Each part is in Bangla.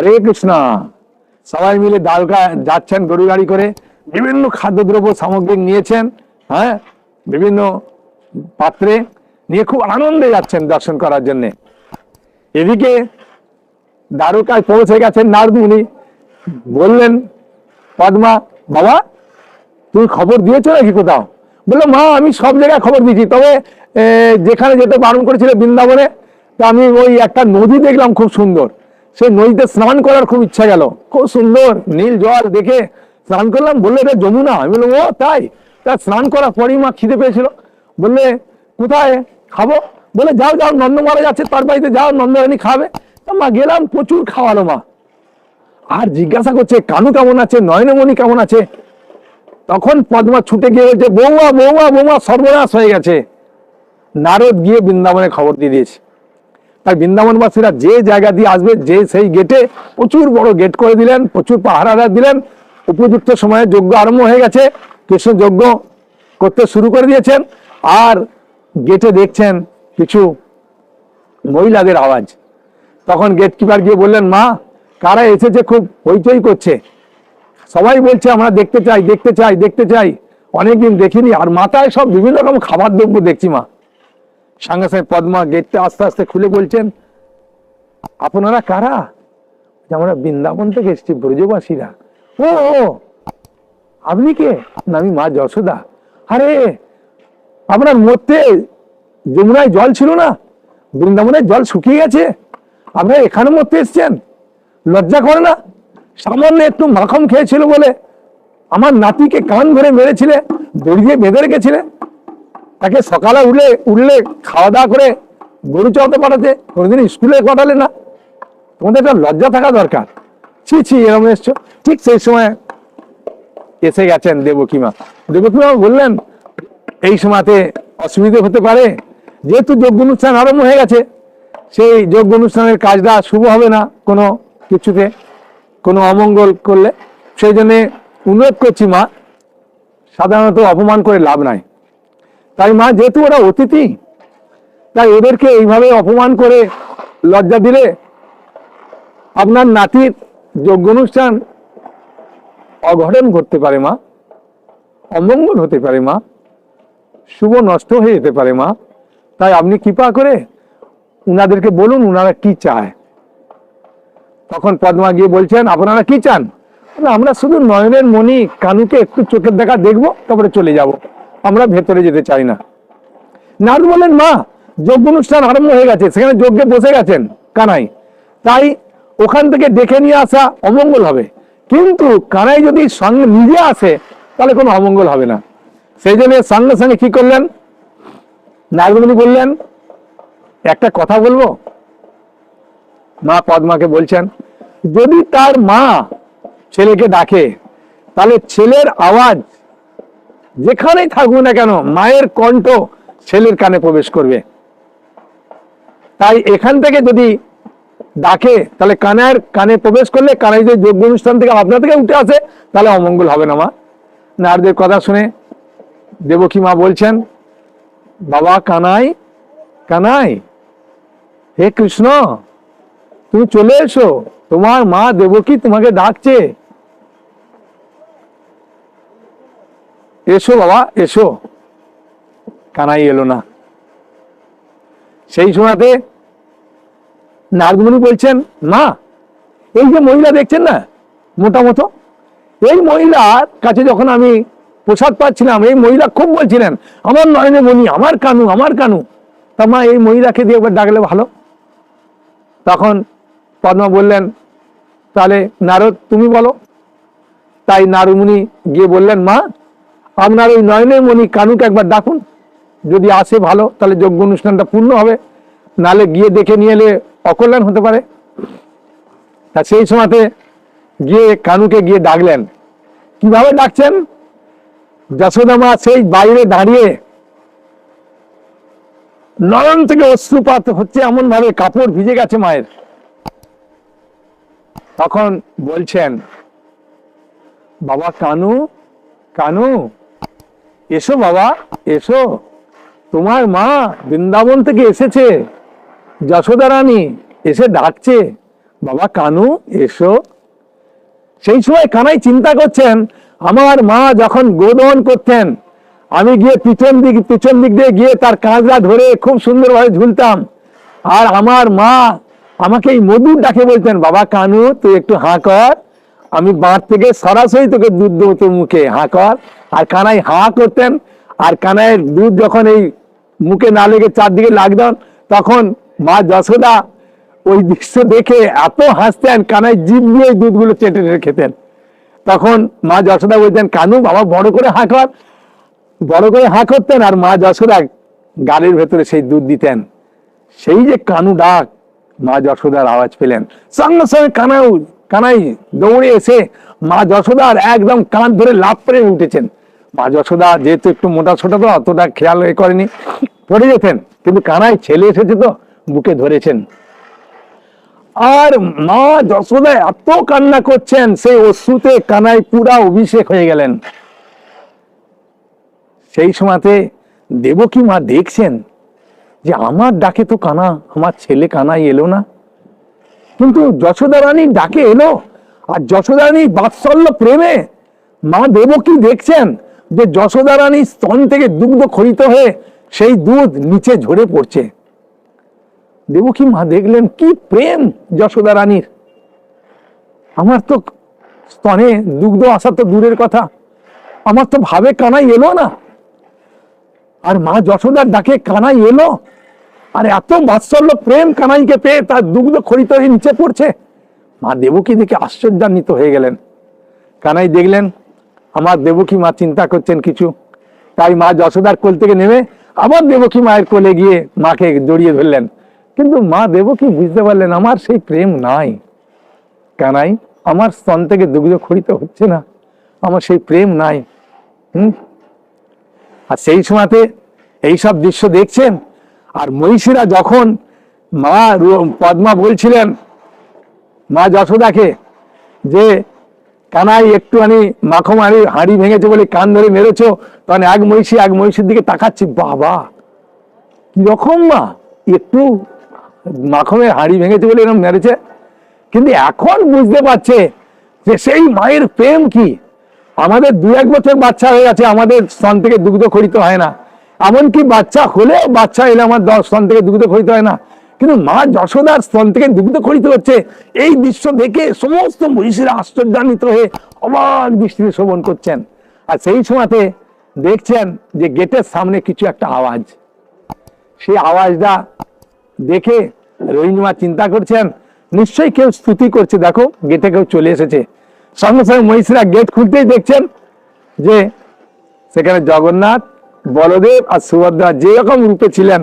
হরে কৃষ্ণ। সবাই মিলে দ্বারকা যাচ্ছেন গরু গাড়ি করে। বিভিন্ন খাদ্যদ্রব্য সামগ্রী নিয়েছেন হ্যাঁ? বিভিন্ন পাত্রে নিয়ে খুব আনন্দে যাচ্ছেন দর্শন করার জন্য। এদিকে দ্বারকায় পৌঁছে গেছেন নারদমুনি। বললেন, পদ্মা, বাবা, তুমি খবর দিয়েছ নাকি কোথাও? বলল, মা, আমি সব জায়গায় খবর দিয়েছি। তবে যেখানে যেতে বারণ করেছিল বৃন্দাবনে, তা আমি ওই একটা নদী দেখলাম খুব সুন্দর। সেই নদীতে স্নান করার খুব ইচ্ছা গেল। খুব সুন্দর, নীল জল দেখে স্নান করলাম। বললে, এটা যমুনা। আমি বললাম, ও, তাই? তা স্নান করার পরই মা খিদে পেয়েছিল। বললে, কোথায়? খাব? বলে যাও যাও, নন্দ মারা যাচ্ছে তার বাড়িতে, যাও, নন্দরানী খাবে। তা মা গেলাম, প্রচুর খাওয়ালো মা। আর জিজ্ঞাসা করছে, কানু কেমন আছে? নয়নমণি কেমন আছে? তখন পদ্মা ছুটে গিয়ে বলছে, বৌমা বৌমা বৌমা, সর্বনাশ হয়ে গেছে। নারদ গিয়ে বৃন্দাবনে খবর দিয়ে দিয়েছে। তাই বৃন্দাবনবাসীরা যে জায়গা দিয়ে আসবে, যে সেই গেটে প্রচুর বড় গেট করে দিলেন, প্রচুর পাহারা দিলেন। উপযুক্ত সময়ে যজ্ঞ আরম্ভ হয়ে গেছে, কৃষ্ণ যজ্ঞ করতে শুরু করে দিয়েছেন। আর গেটে দেখছেন কিছু মহিলাদের আওয়াজ। তখন গেট কিপার গিয়ে বললেন, মা, কারা এসেছে খুব হইচই করছে? সবাই বলছে, আমরা দেখতে চাই দেখতে চাই দেখতে চাই। অনেকদিন দেখিনি। আর মাথায় সব বিভিন্ন রকম খাবার দ্রব্য দেখছি, মা। সঙ্গে সঙ্গে পদ্মা গেটটা আস্তে আস্তে খুলে বলছেন, আপনারা কারা? আমরা বৃন্দাবন থেকে এসেছি, ব্রজবাসীরা। ও আপনি কে? আমি মা যশোদা। আরে, আপনার মধ্যে যমুনায় জল ছিল না? বৃন্দাবনের জল শুকিয়ে গেছে? আপনারা এখানে মধ্যে এসছেন? লজ্জা করে না? সামান্য একটু মাখন খেয়েছিল বলে আমার নাতিকে কান ধরে মেরেছিলে, দড়ি বেঁধে রেখেছিলে? তাকে সকালে উঠলে উঠলে খাওয়া দাওয়া করে গরু চড়াতে পাঠাতে কোনোদিন স্কুলে পাঠালে না। তোমাদের একটা লজ্জা থাকা দরকার। ছি ছি, এরকম এসছো। ঠিক সেই সময় এসে গেছেন দেবকীমা। দেবকীমা বললেন, এই সময়তে অসুবিধে হতে পারে। যেহেতু যজ্ঞ অনুষ্ঠান আরম্ভ হয়ে গেছে, সেই যজ্ঞ অনুষ্ঠানের কাজটা শুভ হবে না কোনো কিছুতে, কোনো অমঙ্গল করলে। সেই জন্যে অনুরোধ করছি মা, সাধারণত অপমান করে লাভ নাই। তাই মা, যেহেতু ওরা অতিথি, তাই ওদেরকে এইভাবে অপমান করে লজ্জা দিলে আপনার নাতির যোগ্য অনুষ্ঠান অঘটন ঘটতে পারে মা, অমঙ্গল হতে পারে মা, শুভ নষ্ট হয়ে যেতে পারে মা। তাই আপনি কৃপা করে উনাদেরকে বলুন উনারা কি চায়। তখন পদ্মা গিয়ে বলছেন, আপনারা কি চান? আমরা শুধু নয়নের মণি কানুকে একটু চোখের দেখা দেখব, তারপরে চলে যাব। আমরা ভেতরে যেতে চাই না। নারদ বলেন মা যজ্ঞ অনুষ্ঠান আরম্ভ হয়ে গেছে, সেখানে যজ্ঞে বসে গেছেন কানাই। তাই ওখান থেকে ডেকে নিয়ে আসা অমঙ্গল হবে। কিন্তু কানাই যদি সঙ্গে নিজে আসে, তাহলে কোনো অমঙ্গল হবে না। সেই জন্য সঙ্গে সঙ্গে কি করলেন? নারদমণি বললেন, একটা কথা বলব? মা পদ্মাকে বলছেন, যদি তার মা ছেলেকে ডাকে, তাহলে ছেলের আওয়াজ যেখানেই থাকুক না কেন, মায়ের কণ্ঠ ছেলের কানে প্রবেশ করবে। তাই এখান থেকে যদি ডাকে, তাহলে কানের কানে প্রবেশ করলে কানাই যে যোগ্য অনুষ্ঠান থেকে আপনার থেকে উঠে আসে, তাহলে অমঙ্গল হবে না মা। নারদের কথা শুনে দেবকী মা বলছেন, বাবা কানাই কানাই, হে কৃষ্ণ, তুমি চলে এসো। তোমার মা দেবকী তোমাকে ডাকছে। এসো বাবা, এসো। কানাই এলো না। সেই সময়তে নারদমণি বলছেন, মা, এই যে মহিলা দেখছেন না, মোটা মতো, এই মহিলার কাছে যখন আমি প্রসাদ পাচ্ছিলাম, এই মহিলা খুব বলছিলেন, আমার নয়নে মণি আমার কানু আমার কানু। তা মা, এই মহিলাকে দিয়ে একবার ডাকলে ভালো। তখন পদ্মা বললেন, তাহলে নারদ, তুমি বলো। তাই নারুমুনি গিয়ে বললেন, মা আপনার ওই নয়নের মণি কানুকে একবার ডাকুন। যদি আসে ভালো, তাহলে যজ্ঞ অনুষ্ঠানটা পূর্ণ হবে। নালে গিয়ে দেখে নিয়ে এলে অকল্যাণ হতে পারে। তা সেই সময়তে গিয়ে কানুকে গিয়ে ডাকলেন। কীভাবে ডাকছেন? যশোদা মা সেই বাইরে দাঁড়িয়ে নয়ন থেকে অশ্রুপাত হচ্ছে এমন ভাবে কাপড় ভিজে গেছে মায়ের। তখন বলছেন, বাবা কানু কানু এসো বাবা, এসো। তোমার মা বৃন্দাবন থেকে এসেছে। যশোদা রানী এসে ডাকছে, বাবা কানু, এসো। সেই সময় কানাই চিন্তা করছেন, আমার মা যখন গোদন করতেন, আমি গিয়ে পিছন দিক পিছন দিক দিয়ে গিয়ে তার কাঁচরা ধরে খুব সুন্দরভাবে ঝুলতাম। আর আমার মা আমাকে এই মধুর ডাকে বলতেন, বাবা কানু, তুই একটু হাঁ কর, আমি বাঁধ থেকে সরাসরি তোকে দুধ দেবো তোর মুখে, হাঁ কর। আর কানাই হাঁ করতেন, আর কানাইয়ের দুধ যখন এই মুখে না লেগে চারদিকে লাগতেন তখন মা যশোদা ওই দৃশ্য দেখে এত হাসতেন, কানাই জিভ দিয়ে ওই দুধগুলো চেটে চেটে খেতেন। তখন মা যশোদা বলতেন, কানু, বাবা বড় করে হাঁ কর। বড় করে হাঁ করতেন, আর মা যশোদা গাড়ির ভেতরে সেই দুধ দিতেন। সেই যে কানু ডাক, মা যশোদার আওয়াজ পেলেন। সঙ্গে সঙ্গে কানাই কানাই দৌড়ে এসে মা যশোদার একদম কান ধরে লাভ করে উঠেছেন। মা যশোদা যেহেতু একটু মোটা ছোটা তো, অতটা খেয়াল এ করেনি। পড়ে যেতেন কিন্তু কানাই ছেলে এসেছে তো, বুকে ধরেছেন। আর মা যশোদা এত কান্না করছেন, সেই অশ্রুতে কানাই পুরা অভিষেক হয়ে গেলেন। সেই সময়তে দেবকী মা দেখছেন যে, আমার ডাকে তো কানা, আমার ছেলে কানাই এলো না। কিন্তু যশোদা রানী ডাকে এলো, আর যশোদা রানী বাৎসল্য প্রেমে মা দেবকী দেখছেন যে যশোদা রানীর স্তন থেকে দুগ্ধ খরিত হয়ে সেই দুধ নিচে ঝরে পড়ছে। দেবকী মা দেখলেন, কি প্রেম যশোদা রানীর। আমার তো স্তনে দুগ্ধ আসা তো দূরের কথা। আমার তো ভাবে কানাই এলো না। আর মা যশোদার ডাকে কানাই এলো। আর এত বাৎসল্য প্রেম কানাইকে পেয়ে তার দুগ্ধ খরিত হয়ে নিচে পড়ছে। মা দেবকী দেখে আশ্চর্যান্বিত হয়ে গেলেন। কানাই দেখলেন আমার দেবকী মা চিন্তা করছেন কিছু। তাই মা যশোদার কোল থেকে নেমে আবার দেবকী মায়ের কোলে গিয়ে মাকে জড়িয়ে ধরলেন। কিন্তু মা দেবকী বুঝতে পারলেন আমার সেই প্রেম নাই। কানাই, আমার স্তন থেকে দুগ্ধ খরিত হচ্ছে না। আমার সেই প্রেম নাই। হুম? আর সেই সময়তে এইসব দৃশ্য দেখছেন, আর মহিষীরা যখন মা পদ্মা বলছিলেন, মা যশোদাকে যে কানাই একটুখানি মাখো মারি হাঁড়ি ভেঙেছে বলে কান ধরে মেরেছো, তখন এক মহিষী এক মহিষীর দিকে তাকাচ্ছি, বাবা, কীরকম মা? একটু মাখমের হাঁড়ি ভেঙেছে বলে এরকম মেরেছে। কিন্তু এখন বুঝতে পারছে যে সেই মায়ের প্রেম কি? আমাদের দু এক বছর বাচ্চা হয়ে গেছে, আমাদের স্তন থেকে দুগ্ধ খরিত হয় না। এমনকি বাচ্চা হলে বাচ্চা এলে আমার দশ স্তন থেকে দুগ্ধ খরিত হয় না। কিন্তু মা যশোদার স্তন থেকে দুগ্ধ খরিত হচ্ছে। এই দৃশ্য দেখে সমস্ত মহিষীরা আশ্চর্যান্বিত হয়ে অবাক দৃষ্টিতে শ্রবণ করছেন। আর সেই সময়তে দেখছেন যে গেটের সামনে কিছু একটা আওয়াজ। সেই আওয়াজটা দেখে রবীন্দ্রনাথ চিন্তা করছেন, নিশ্চয়ই কেউ স্তুতি করছে। দেখো, গেটে কেউ চলে এসেছে। সঙ্গে সঙ্গে মহিষীরা গেট খুলতেই দেখছেন যে সেখানে জগন্নাথ, বলদেব আর সুভদ্রা যেরকম রূপে ছিলেন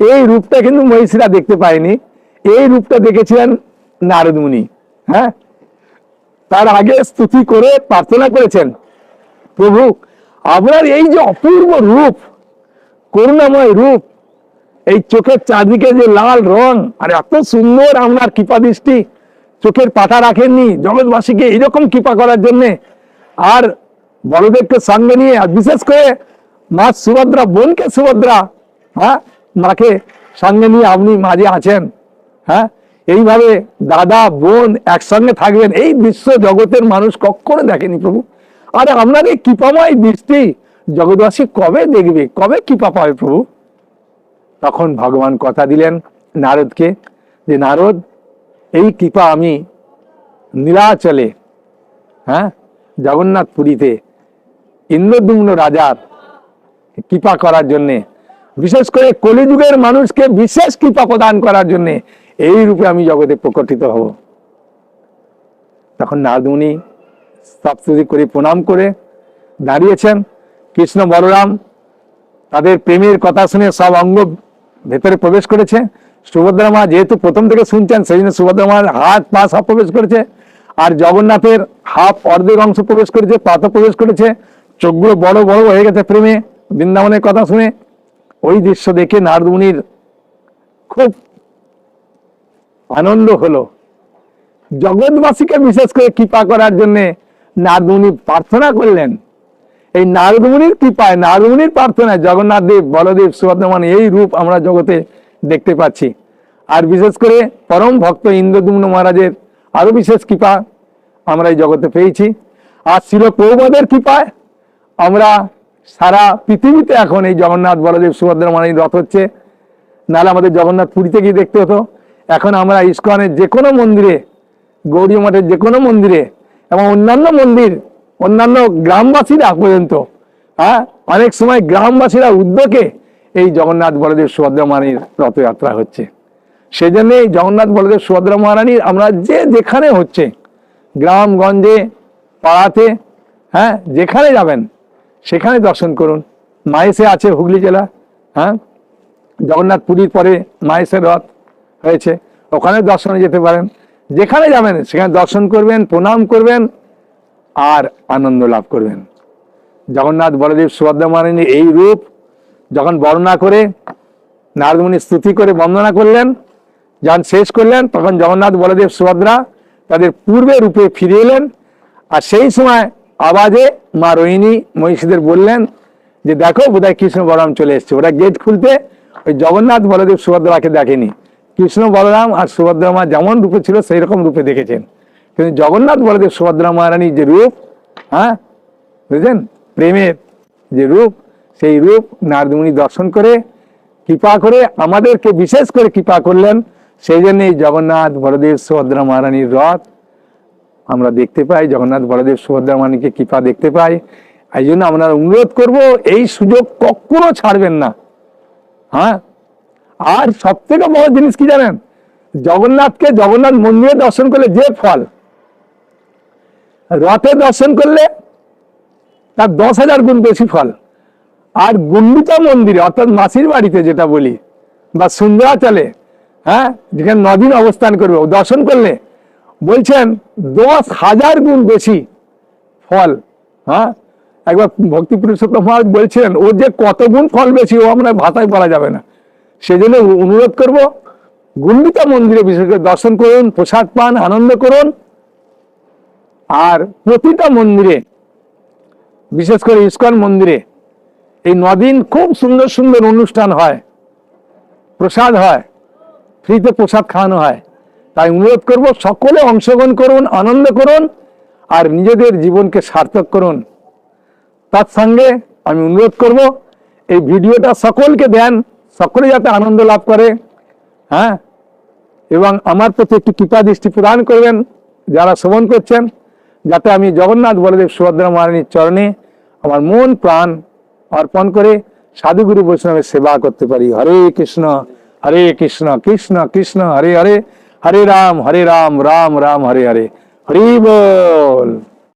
এই রূপটা কিন্তু মহিষীরা দেখতে পায়নি। এই রূপটা দেখেছিলেন নারদ মুনি হ্যাঁ? তার আগে স্তুতি করে প্রার্থনা করেছেন, প্রভু, আপনার এই যে অপূর্ব রূপ, করুণাময় রূপ, এই চোখের চারদিকে যে লাল রং, আর এত সুন্দর আপনার কৃপা দৃষ্টি, চোখের পাতা রাখেননি, জগৎবাসীকে এইরকম কৃপা করার জন্যে, আর বড়দেরকে সঙ্গে নিয়ে, আর বিশেষ করে মা সুভদ্রা, বোনকে সুভদ্রা হ্যাঁ? মাকে সঙ্গে নিয়ে আপনি মাঝে আছেন হ্যাঁ? এইভাবে দাদা, বোন একসঙ্গে থাকবেন, এই বিশ্ব জগতের মানুষ কখনো দেখেনি প্রভু। আরে আপনার এই কৃপাময় দৃষ্টি জগৎবাসী কবে দেখবে? কবে কৃপা পাবে প্রভু? তখন ভগবান কথা দিলেন নারদকে যে, নারদ, এই কৃপা আমি নীলাচলে হ্যাঁ জগন্নাথ পুরীতে ইন্দ্রদুম্ন রাজার কৃপা করার জন্যে বিশেষ করে কলিযুগের মানুষকে বিশেষ কৃপা প্রদান করার জন্যে এই রূপে আমি জগতে প্রকটিত হব। তখন নারদমুনি স্তবস্তুতি করে প্রণাম করে দাঁড়িয়েছেন। কৃষ্ণ বলরাম তাদের প্রেমের কথা শুনে সব অঙ্গ ভেতরে প্রবেশ করেছে। সুভদ্রা মা যেহেতু প্রথম থেকে শুনছেন, সেই জন্য সুভদ্রা মার হাত, পা সব প্রবেশ করেছে। আর জগন্নাথের হাফ অর্ধেক অংশ প্রবেশ করেছে পাতা প্রবেশ করেছে। চোখগুলো বড় বড় হয়ে গেছে প্রেমে। বৃন্দাবনের কথা শুনে ওই দৃশ্য দেখে নারদমুনির খুব আনন্দ হলো। জগৎবাসীকে বিশেষ করে কৃপা করার জন্য নারদমুনি প্রার্থনা করলেন। এই নারদমুনির কৃপায় নারদমুনির প্রার্থনায় জগন্নাথ দেব, বলদেব, সুভদ্রমান এই রূপ আমরা জগতে দেখতে পাচ্ছি। আর বিশেষ করে পরম ভক্ত ইন্দ্রদুম্ন মহারাজের আরও বিশেষ কৃপা আমরা এই জগতে পেয়েছি। আর শিল প্রভুপাদের কৃপায় আমরা সারা পৃথিবীতে এখন এই জগন্নাথ বলদেব সুভদ্রা মানির রথ হচ্ছে। নাহলে আমাদের জগন্নাথ পুরীতে গিয়ে দেখতে হতো। এখন আমরা ইস্কনের যে কোনো মন্দিরে, গৌরী মঠের যে কোনো মন্দিরে এবং অন্যান্য মন্দির, অন্যান্য গ্রামবাসীরা পর্যন্ত হ্যাঁ অনেক সময় গ্রামবাসীরা উদ্যোগে এই জগন্নাথ বলদেব সুভদ্রা মানির রথযাত্রা হচ্ছে। সেই জন্য এই জগন্নাথ বলদেব সুভদ্রা মহারানীর আমরা যে যেখানে হচ্ছে, গ্রামগঞ্জে, পাড়াতে হ্যাঁ যেখানে যাবেন সেখানে দর্শন করুন। মায়েসে আছে হুগলি জেলা হ্যাঁ? জগন্নাথ পুরীর পরে মায়েসের রথ হয়েছে। ওখানে দর্শনে যেতে পারেন। যেখানে যাবেন, সেখানে দর্শন করবেন, প্রণাম করবেন আর আনন্দ লাভ করবেন। জগন্নাথ, বলদেব, সুভদ্রা মহারানীর এই রূপ যখন বর্ণনা করে, নারদমণি স্তুতি করে বন্দনা করলেন যখন শেষ করলেন, তখন জগন্নাথ, বলদেব, সুভদ্রা তাদের পূর্বে রূপে ফিরে এলেন। আর সেই সময় আওয়াজে মা রোহিণী মহিষীদের বললেন যে দেখো বোধহয় কৃষ্ণ বলরাম চলে এসছে। ওরা গেট খুলতে ওই জগন্নাথ বলদেব সুভদ্রাকে দেখেনি। কৃষ্ণ বলরাম আর সুভদ্রা মা যেমন রূপে ছিল সেই রকম রূপে দেখেছেন। কিন্তু জগন্নাথ বলদেব সুভদ্রা মহারানীর যে রূপ হ্যাঁ? বুঝলেন? প্রেমের যে রূপ, সেই রূপ নারদমুনি দর্শন করে কৃপা করে আমাদেরকে বিশেষ করে কৃপা করলেন। সেই জন্য এই জগন্নাথ বলদেব সুভদ্রা মহারানীর রথ আমরা দেখতে পাই, জগন্নাথ বলদেব সুভদ্রা মহারানীকে কৃপা দেখতে পাই। এই জন্য আমরা অনুরোধ করব, এই সুযোগ কখনো ছাড়বেন না। হ্যাঁ? আর সব থেকে বড় জিনিস কি জানেন? জগন্নাথকে জগন্নাথ মন্দিরে দর্শন করলে যে ফল? রথে দর্শন করলে তার দশ হাজার গুণ বেশি ফল। আর গুন্ডিচা মন্দিরে, অর্থাৎ মাসির বাড়িতে যেটা বলি, বা সুন্দরাচলে হ্যাঁ? যেখানে নদীন অবস্থান করবে দর্শন করলে বলছেন, দশ হাজার গুণ বেশি ফল। হ্যাঁ? একবার ভক্তি পুরুষোত্তম মহারাজ বলছিলেন ওর যে কত গুণ ফল বেশি, ও আমরা ভাষায় বলা যাবে না। সেজন্য অনুরোধ করব গুন্ডিতা মন্দিরে বিশেষ করে দর্শন করুন, প্রসাদ পান, আনন্দ করুন। আর প্রতিটা মন্দিরে, বিশেষ করে ইস্কন মন্দিরে, এই নদিন খুব সুন্দর সুন্দর অনুষ্ঠান হয়। প্রসাদ হয়। ফ্রিতে প্রসাদ খাওয়ানো হয়। তাই অনুরোধ করব সকলে অংশগ্রহণ করুন, আনন্দ করুন আর নিজেদের জীবনকে সার্থক করুন। তার সঙ্গে আমি অনুরোধ করব, এই ভিডিওটা সকলকে দেন, সকলে যাতে আনন্দ লাভ করে হ্যাঁ? এবং আমার প্রতি একটু কৃপা দৃষ্টি প্রদান করবেন যারা শ্রবণ করছেন, যাতে আমি জগন্নাথ বলদেব সুভদ্রা মহারানীর চরণে আমার মন, প্রাণ অর্পণ করে সাধুগুরু বৈষ্ণবের সেবা করতে পারি। হরে কৃষ্ণ হরে কৃষ্ণ কৃষ্ণ কৃষ্ণ, হরে হরে। হরে রাম হরে রাম রাম রাম হরে হরে হরি বল